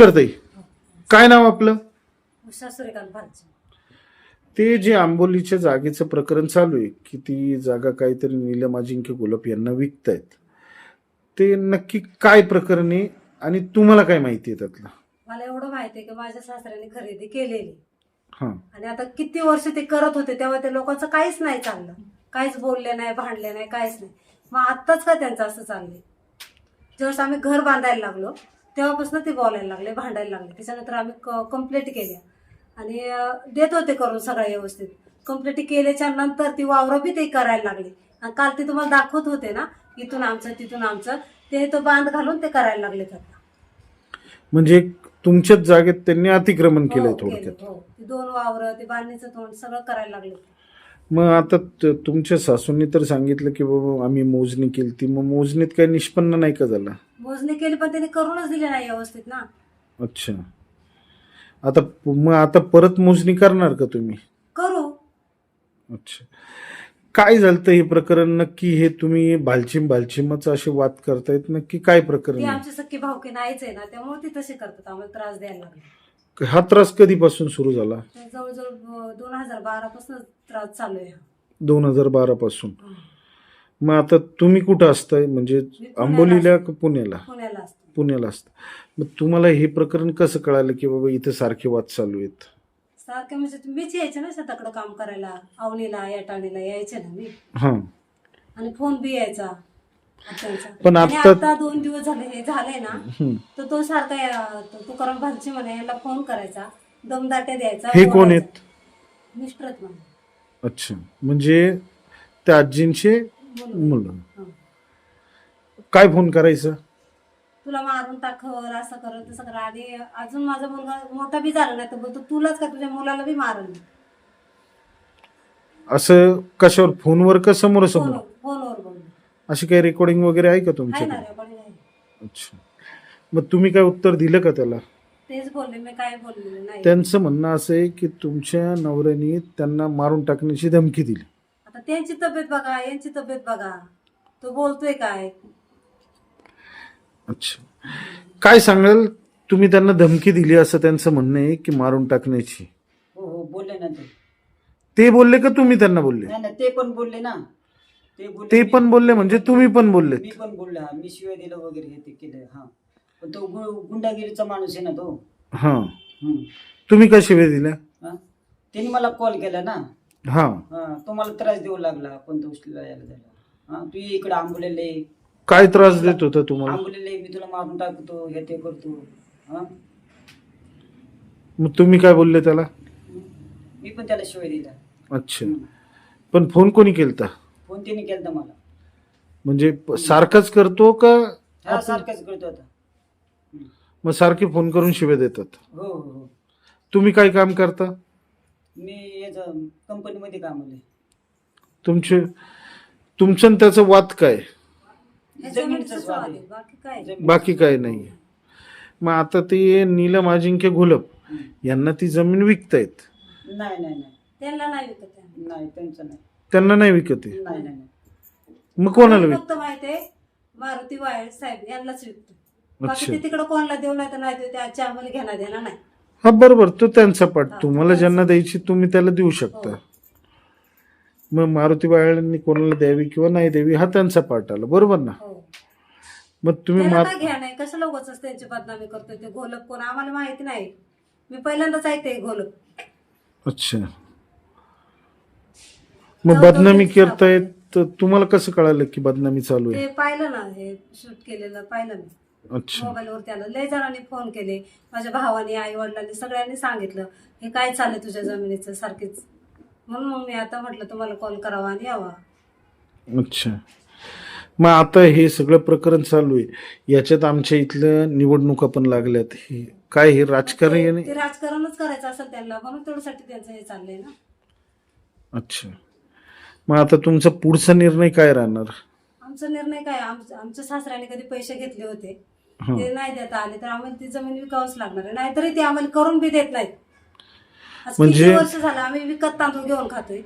नमस्कार ताई काय नाव आपलं? ते जे आंबोलीच्या जागेचं प्रकरण चालू आहे की ती जागा काहीतरी नीलम अजिंक्य गुलाब यांना विकतायत. ते नक्की काय प्रकरण आहे आणि तुम्हाला काय माहिती आहे त्यातलं? मला एवढं माहिती आहे की माझ्या सासऱ्याने खरेदी केलेली. हां. आणि आता किती वर्ष ते करत होते तेव्हा ते लोकांचं काहीच नाही चाललं. काहीच बोलले नाही भांडले नाही काहीच नाही. मग आत्ताच का त्यांचं असं चाललंय? जेव्हा आम्ही घर बांधायला लागलो तेव्हापासून ते बोलायला लागले भांडायला लागले. त्याच्यानंतर आम्ही कंप्लेंट केल्या. आणि देत होते करून सगळं व्यवस्थित. कंप्लेंट केल्याच्यानंतर ती वावरं बी ते करायला लागले. आणि काल ते तुम्हाला दाखवत होते ना इथून आमचं तिथून आमचं ते तो बांध घालून ते करायला लागले आता म्हणजे तुमच्याच जागेत त्यांनी अतिक्रमण हो, केले, थोडक्यात. हो. ते दोन वावर ते बांधणीचं तोंड सगळं करायला लागले. मग आता त- तुमच्या सासूंनी तर सांगितलं की बाबा आम्ही मोजणी केली ती. मग मोजणीत काही निष्पन्न नाही का झाला? मोजणी केली पण त्यांनी करूनच दिले नाही व्यवस्थित ना. अच्छा. आता मग आता परत मोजणी करणार का तुम्ही? करू. अच्छा. काय झालं हे प्रकरण? नक्की हे तुम्ही भालचिम भालचिमच असे वाद करतायत? नक्की काय प्रकरण ती आहे? आमची सख्खी भावकी नाहीच आहे ना त्यामुळे ती तसे करतात. आम्हाला त्रास द्यायला लागले. हा त्रास कधीपासून सुरू झाला? जवळजवळ दोन हजार बारा पासून त्रास चालू आहे दोन हजार बारा पासून. मग आता तुम्ही कुठं असताय? म्हणजे आंबोलीला. का पुण्याला? पुण्याला असतो. पुण्याला असतं. मग तुम्हाला हे प्रकरण कसं कळालं की बाबा इथं सारखे वाद चालू आहेत? सारखे म्हणजे मीच यायचे ना शेताकडे काम करायला. अवनीला याटाणीला यायचे ना मी. हां. आणि फोन बी यायचा. पण आणि आता- आता दोन दिवस झाले हे झाले ना. तर तो सारखा या- तो तुकाराम भालची म्हणे याला फोन करायचा. दमदाट्या द्यायचा हे कोण. आहेत? मिस्टरच म्हणे. अच्छा. म्हणजे त्या आजींचे. मुलं हं. काय फोन करायचं? तुला मारून टाकवर असं कर तसं कर. आणि अजून माझा मुलगा मोठा बी झाला नाही तर बोलतो तुलाच का तुझ्या मुलाला बी मारल असं कशावर? फोनवर का समोर समोर? फोनवर बोललो अशी काही रेकॉर्डिंग वगैरे आहे का आहे ना तुमच्याकडे? अच्छा. मग तुम्ही काय उत्तर दिलं का त्याला? तेच बोलले मी काय बोललेलं नाही. त्यांचं म्हणणं असं आहे की तुमच्या नवऱ्याने त्यांना मारून टाकण्याची धमकी दिली. त्यांची तब्येत बघा यांची तब्येत बघा. तो बोलतोय काय? अच्छा. काय सांगाल? तुम्ही त्यांना धमकी दिली असं त्यांचं म्हणणं आहे की मारून टाकण्याची? हो हो बोलले ना ते. ते बोलले का तुम्ही त्यांना बोलले? नाही ना ते पण बोलले ना. ते बोलले ते मी- पण बोलले म्हणजे तुम्ही पण बोलले मी पण बोलले हा मी शिवाय दिलं वगैरे हे ते केलं हा. पण तो गु- गुंडागिरीचा माणूस आहे ना तो. हां. हम्म. तुम्ही का शिवे दिल्या? हा? त्यांनी मला कॉल केला ना. हां. हा तो मला त्रास देऊ लागला कोणतं उचलेला यायला झाला? हा तू ये इकडे आंबोलेले काय त्रास देत होता तुम्हाला? आंबोलेले मी तुला मारून टाकतो हे ते करतो. हा? मग तुम्ही काय बोलले त्याला? मी पण त्याला शिवाय दिला. अच्छा. पण फोन कोणी केलता? फोन त्याने केला मला. म्हणजे प- सारखाच करतो का हा सारखाच करतो आता. मग सारखे फोन करून शिवे देतात. हो हो हो. तुम्ही काय काम करता? मी याचं कंपनीमध्ये काम आले तुमचे तुमचं आणि त्याचं वाद काय? जमिनीचंच वाद आहे. आहे, बाकी काय जमीन- बाकी काय नाही मग आता ते नीलम अजिंक्य घोलप. यांना ती जमीन विकतायत. नाही नाही नाही. त्यांना नाही विकत आहे. नाही त्यांचं नाही. त्यांना नाही विकत आहे? नाही नाही नाही. मग कोणाला आम्ही विक फक्त माहितीये मारुती वायर साहेब यांनाच विकतो बाकी अच्छा. ते तिकडे कोणाला देऊ नाही तर नाही देऊ त्या आम्हाला घेणार देणार नाही. हा बरोबर. तो त्यांचा पाठ. तुम्हाला. ज्यांना द्यायची तुम्ही त्याला देऊ शकता. मग मारुती बाळांनी कोणाला द्यावी किंवा नाही द्यावी हा त्यांचा पाठ आला. बरोबर ना? हो. मग तुम्ही मार घ्या नाही? त्यांची बदनामी करतोय ते घोलप कोण? आम्हाला माहिती नाही. मी पहिल्यांदाच ऐकते हे घोलप अच्छा. मग बदनामी करतायत तर तुम्हाला कसं कळालं की बदनामी चालू आहे? ते पाहिलं ना हे शूट केलेलं पाहिलं मी. अच्छा. मोबाईलवर त्याला लय जणांनी फोन केले. माझ्या भावाने आई वडिलांनी सगळ्यांनी सांगितलं हे काय चाललंय तुझ्या जमिनीचं? सारखीच. म्हणून मग मी आता म्हटलं तुम्हाला कॉल करावा आणि यावा. अच्छा. मग आता हे सगळं प्रकरण चालू आहे. याच्यात आमच्या इथलं निवडणुका पण लागल्यात. हे काय हे राजकारण ते नाही? ते राजकारणच करायचं असेल त्यांना म्हणून तेवढ्यासाठी त्यांचं हे चाललंय ना. अच्छा. मग आता तुमचा पुढचा निर्णय काय राहणार? आमचा निर्णय काय? आमच्या आमच्या सासऱ्याने कधी पैसे घेतले होते. हं. ते नाही देता आले तर आम्हाला ती जमीन विकावंच लागणार आहे. नाहीतरी ते आम्हाला करून बी देत नाहीत. आज किती म्हणजे- वर्ष झालं आम्ही विकत तांदूळ घेऊन खातोय.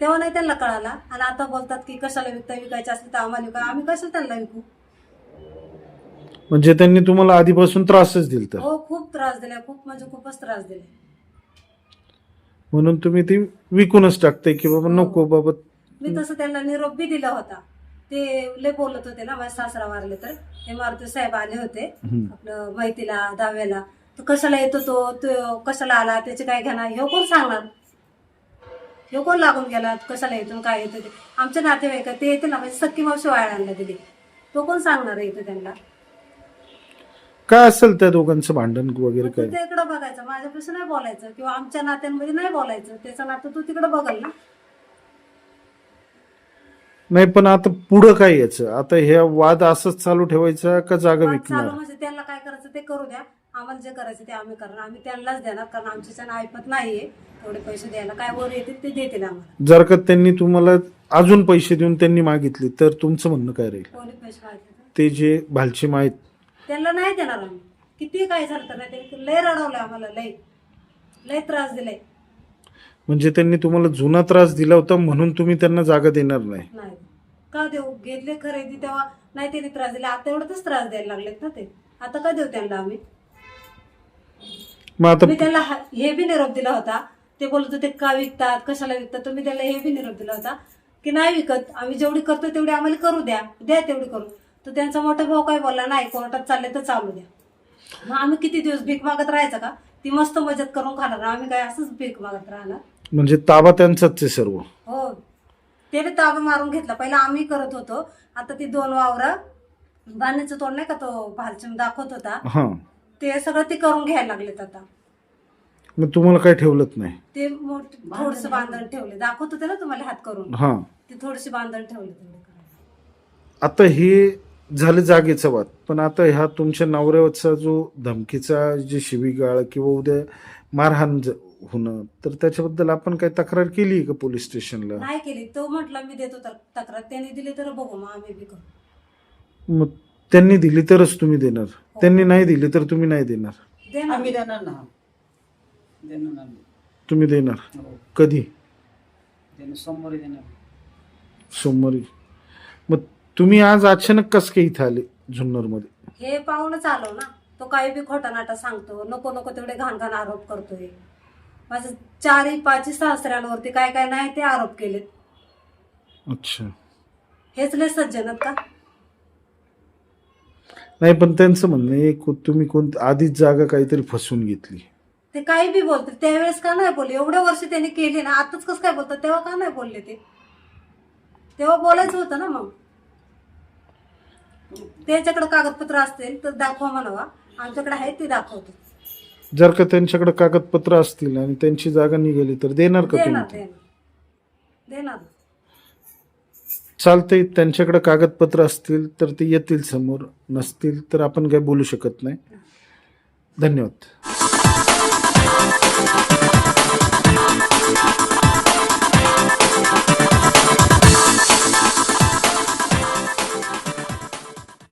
तेव्हा नाही त्यांना कळाला. आणि आता बोलतात की कशाला विकता विकायचं असेल तर आम्हाला विका. आम्ही कशाला त्यांना विकू? म्हणजे त्यांनी तुम्हाला आधीपासून त्रासच दिलता हो खूप त्रास दिलाय खूप म्हणजे खूपच त्रास दिलाय म्हणून तुम्ही ती विकूनच टाकते की बाबा नको बाबा. मी तसं त्यांना निरोप बी दिला होता. ते लय बोलत होते ना माझे सासरा वारले तर. हे मारुती साहेब आले होते हम्म. आपलं माहितीला दहाव्याला. तो कशाला येतो तो? तो कशाला आला? त्याचे काय घेणार? हे कोण सांगणार? हे कोण लागून गेला? कशाला येतो? काय येतो? ते आमचे नातेवाईक आहे, ते येते ना म्हणजे सख्खी मावशी वाळायला दिली तो कोण सांगणार इथं त्यांना? काय असेल त्या दोघांचं भांडण वगैरे मग तू काय? ते इकडं बघायचं. माझ्यापाशी नाही बोलायचं किंवा आमच्या नात्यांमध्ये नाही बोलायचं. त्याचं नातं तू तिकडं बघल ना. नाही पण आता पुढं काय याचं आता हे वाद असंच चालू ठेवायचा का जागा वाद विकणार? चालू म्हणजे त्यांना काय करायचं ते करू द्या. आम्हाला जे करायचं ते आम्ही करणार. आम्ही त्यांनाच देणार कारण आमच्या ऐपत नाहीये. तेवढे पैसे द्यायला काय वर येतील ते देतील आम्हाला. जर का त्यांनी तुम्हाला अजून पैसे देऊन त्यांनी मागितले तर तुमचं म्हणणं काय राहील? कोणी पैसे मागितले तर? ते जे भालचे माहीत त्यांना नाही देणार आम्ही. किती काय झालं तर नाही लय रडवलंय आम्हाला लय. लय त्रास दिलाय. म्हणजे त्यांनी तुम्हाला जुना त्रास दिला होता म्हणून तुम्ही त्यांना जागा देणार नाही. नाही. का देऊ? घेतले खरेदी तेव्हा नाही त्यांनी त्रास दिला. आता एवढंच त्रास द्यायला लागलेत ना ते. आता का देऊ त्यांना आम्ही? मग आता मी त्यांना हा- हे बी निरोप दिला होता. ते बोलत होते का विकतात? कशाला विकतात? तुम्ही त्याला हे बी निरोप दिला होता की नाही विकत. आम्ही जेवढी करतो तेवढी आम्हाला करू द्या. द्या तेवढी करू तर त्यांचा मोठा भाऊ काय बोलला? नाही कोर्टात चालले तर चालू द्या. मग आम्ही किती दिवस भीक मागत राहायचं का? ती मस्त मदत करून खाणार. आम्ही काय असंच भीक मागत राहणार? म्हणजे ताबा त्यांचाच आहे सर्व. हो. त्याने ताबा मारून घेतला. पहिला आम्ही करत होतो. आता ती दोन वावर बांधण्याचं तोंड नाही का तो भालचून दाखवत होता? हा. ते सगळं ते करून घ्यायला लागलेत आता. मग तुम्हाला काय ठेवलंच नाही. ते थोडस बांधण ठेवले. दाखवत होते ना तुम्हाला हात करून? हा. ते थोडीशी बांधण ठेवले तेवढे करायला. आता हे झालं जागेचा वाद. पण आता ह्या तुमच्या नवऱ्याचा जो धमकीचा जे शिवीगाळ किंवा उद्या मारहाण ज- होणं. तर त्याच्याबद्दल आपण काही तक्रार केली का पोलीस स्टेशनला? नाही केली. तो म्हटला मी देतो तर तक्रार. त्यांनी दिली तर बघू मग आम्ही बी करू. मग त्यांनी दिली तरच तुम्ही देणार. त्यांनी नाही दिली तर तुम्ही नाही देणार. दे ना आम्ही देणार ना. देणार ना आम्ही. तुम्ही देणार. हो. कधी? देणार. सोमवारी देणार. सोमवारी. मग तुम्ही आज अचानक कस काय इथं आले जुन्नरमध्ये? हे पाहूनच आलो ना. तो काही बी खोटा नाटा सांगतो. नको नको तेवढे घाण घाण आरोप करतोय. माझे चारही पाचही सासऱ्यांवरती काय काय नाही ते आरोप केलेत अच्छा. हेच लय सज्जनत का? नाही पण त्यांचं म्हणणं आहे को- तुम्ही कोणती आधीच जागा काहीतरी फसवून घेतली. ते काही बी बोलते त्यावेळेस का नाही बोलले? एवढ्या वर्ष त्यांनी केली ना आताच कसं काय बोलतात? तेव्हा का नाही बोलले ते? तेव्हा बोलायचं होतं ना मग. त्याच्याकडे कागदपत्र असतील तर दाखवा म्हणावा. आमच्याकडे आहे ते दाखवतो जर का त्यांच्याकडे कागदपत्र असतील आणि त्यांची जागा निघाली तर देणार का तुम्ही? चालतंय त्यांच्याकडे कागदपत्र असतील तर ते येतील समोर नसतील तर आपण काही बोलू शकत नाही. धन्यवाद.